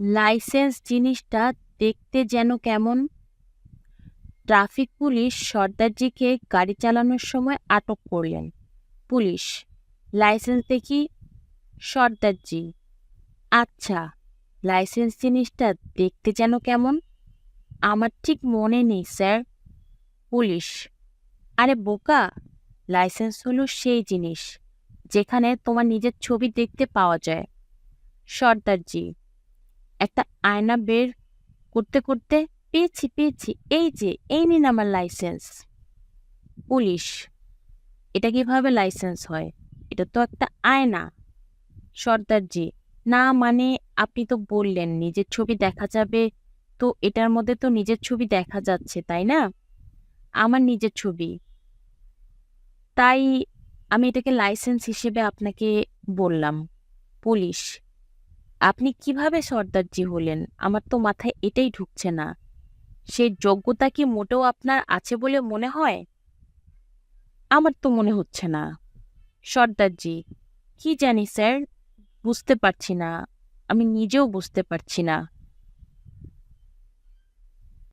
Licence জিনিসটা দেখতে যেন কেমন? ট্রাফিক পুলিশ সর্দারজিকে গাড়ি চালানোর সময় আটক করলেন। পুলিশ, লাইসেন্স দেখি সর্দারজি। আচ্ছা লাইসেন্স জিনিসটা দেখতে যেন কেমন? আমার ঠিক মনে নেই, স্যার। পুলিশ, আরে বোকা! লাইসেন্স হলো সেই জিনিস, যেখানে তোমার নিজের ছবি দেখতে পাওয়া যায়। সর্দারজি একটা আয়না বের করতে করতে, পেয়েছি পেয়েছি, এই যে, এই নিন আমার লাইসেন্স পুলিশ, এটা কীভাবে লাইসেন্স হয়? এটা তো একটা আয়না। সর্দারজি না মানে আপনি তো বললেন, নিজের ছবি দেখা যাবে তো এটার মধ্যে তো নিজের ছবি দেখা যাচ্ছে, তাই না? আমার নিজের ছবি। তাই আমি এটাকে লাইসেন্স হিসেবে আপনাকে বললাম, পুলিশ। আপনি কীভাবে সর্দারজি হলেন? আমার তো মাথায় এটাই ঢুকছে না। সেই যোগ্যতা কি মোটেও আপনার আছে বলে মনে হয়? আমার তো মনে হচ্ছে না। সর্দারজি, কি জানি স্যার, বুঝতে পারছি না। আমি নিজেও বুঝতে পারছি না।